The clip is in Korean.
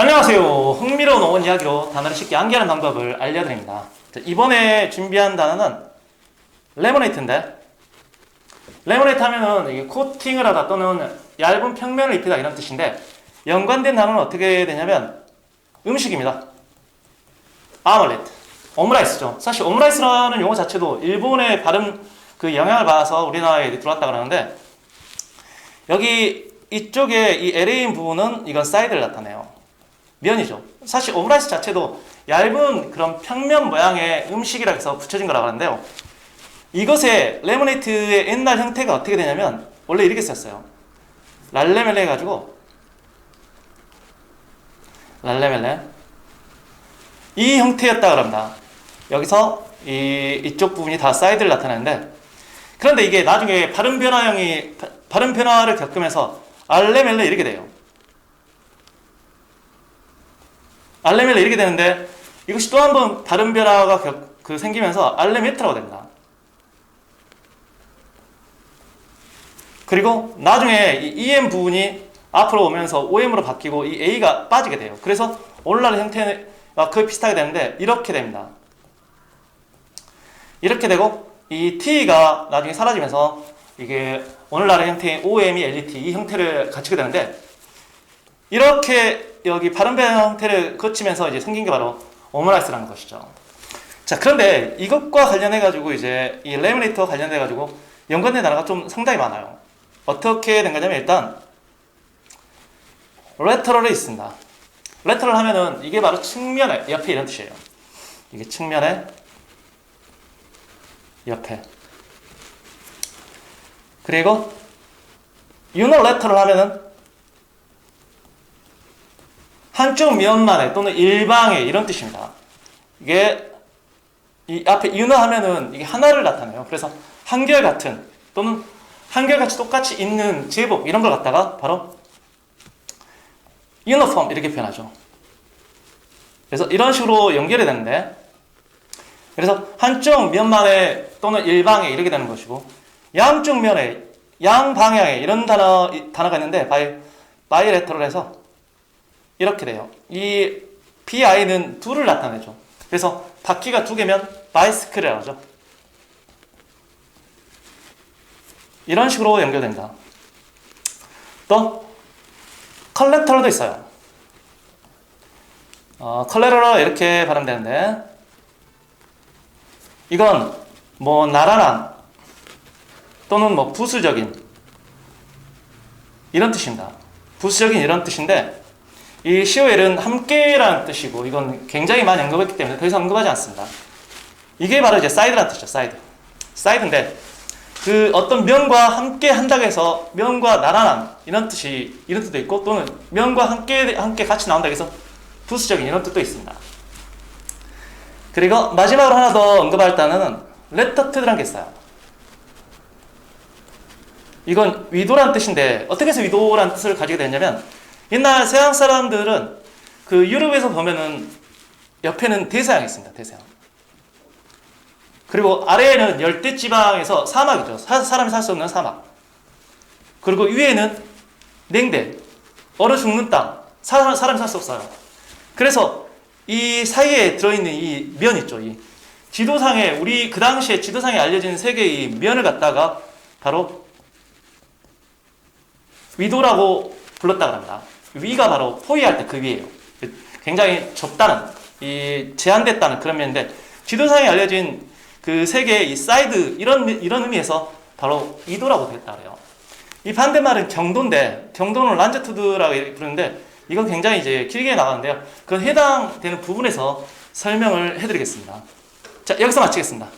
안녕하세요. 흥미로운 어원 이야기로 단어를 쉽게 암기하는 방법을 알려드립니다. 자, 이번에 준비한 단어는 레모네이트인데 레모네이트 하면은 코팅을 하다 또는 얇은 평면을 입히다 이런 뜻인데 연관된 단어는 어떻게 되냐면 음식입니다. 아몰레트, 오므라이스죠. 사실 오므라이스라는 용어 자체도 일본의 발음 그 영향을 받아서 우리나라에 들어왔다 그러는데 여기 이쪽에 이 LA인 부분은 이건 사이드를 나타내요. 면이죠. 사실 오므라이스 자체도 얇은 그런 평면 모양의 음식이라 해서 붙여진 거라고 하는데요. 이것의 레모네이트의 옛날 형태가 어떻게 되냐면 원래 이렇게 썼어요. 랄레멜레 해가지고 랄레멜레 이 형태였다 그럽니다. 여기서 이 이쪽 부분이 다 사이드를 나타내는데 그런데 이게 나중에 발음 변화형이 바- 발음 변화를 겪으면서 알레멜레 이렇게 돼요. 알레멜레 이렇게 되는데 이것이 또 한번 발음 변화가 겪- 그 생기면서 알레메트라고 됩니다. 그리고 나중에 이 EM 부분이 앞으로 오면서 OM으로 바뀌고 이 A가 빠지게 돼요. 그래서 오늘날의 형태가 거의 비슷하게 되는데 이렇게 됩니다. 이렇게 되고 이 T가 나중에 사라지면서 이게 오늘날의 형태인 OM이 LET 이 형태를 갖추게 되는데 이렇게 여기 발음 변화 형태를 거치면서 이제 생긴 게 바로 오므라이스라는 것이죠. 자 그런데 이것과 관련해 가지고 이제 이 레미네이터와 관련해 가지고 연관된 단어가 좀 상당히 많아요. 어떻게 된 거냐면 일단 레터럴이 있습니다. 레터럴 하면은 이게 바로 측면에 옆에 이런 뜻이에요. 이게 측면에 옆에 그리고 유노 레터럴 하면은 한쪽 면만에 또는 일방에 이런 뜻입니다. 이게 이 앞에 유너 하면은 이게 하나를 나타내요. 그래서 한결 같은 또는 한결같이 똑같이 있는 제복 이런 걸 갖다가 바로 유니폼 이렇게 표현하죠. 그래서 이런 식으로 연결이 되는데 그래서 한쪽 면만에 또는 일방에 이렇게 되는 것이고 양쪽 면에 양 방향에 이런 단어 이 단어가 있는데 바이 바이레터럴해서 이렇게 돼요. 이 bi는 둘을 나타내죠. 그래서 바퀴가 두 개면 바이스클이라고 하죠. 이런 식으로 연결된다. 또 컬렉터럴도 있어요. 어, 컬렉터럴 이렇게 발음되는데 이건 뭐 나란한 또는 뭐 부수적인 이런 뜻입니다. 부수적인 이런 뜻인데 이 COL은 함께라는 뜻이고 이건 굉장히 많이 언급했기 때문에 더 이상 언급하지 않습니다. 이게 바로 이제 사이드라는 뜻이죠. 사이드. 사이드인데 그 어떤 면과 함께 한다고 해서 면과 나란한 이런 뜻이 이런 뜻도 있고 또는 면과 함께 함께 같이 나온다고 해서 부수적인 이런 뜻도 있습니다. 그리고 마지막으로 하나 더 언급할 단어는 레터트드라는 게 있어요. 이건 위도란 뜻인데 어떻게 해서 위도란 뜻을 가지게 됐냐면 옛날 서양 사람들은 그 유럽에서 보면은 옆에는 대서양이 있습니다. 대서양. 그리고 아래에는 열대 지방에서 사막이죠. 사, 사람이 살 수 없는 사막. 그리고 위에는 냉대, 얼어 죽는 땅. 사람, 사람이 살 수 없어요. 그래서 이 사이에 들어있는 이 면 있죠. 이 지도상에 우리 그 당시에 지도상에 알려진 세계의 이 면을 갖다가 바로 위도라고 불렀다고 합니다. 위가 바로 포위할 때 그 위예요. 굉장히 좁다는 이 제한됐다는 그런 면인데 지도상에 알려진 그 세계의 이 사이드 이런 이런 의미에서 바로 이도라고 됐다 그래요. 이 반대말은 경도인데 경도는 란제투드라고 부르는데 이건 굉장히 이제 길게 나가는데요. 그 해당되는 부분에서 설명을 해드리겠습니다. 자 여기서 마치겠습니다.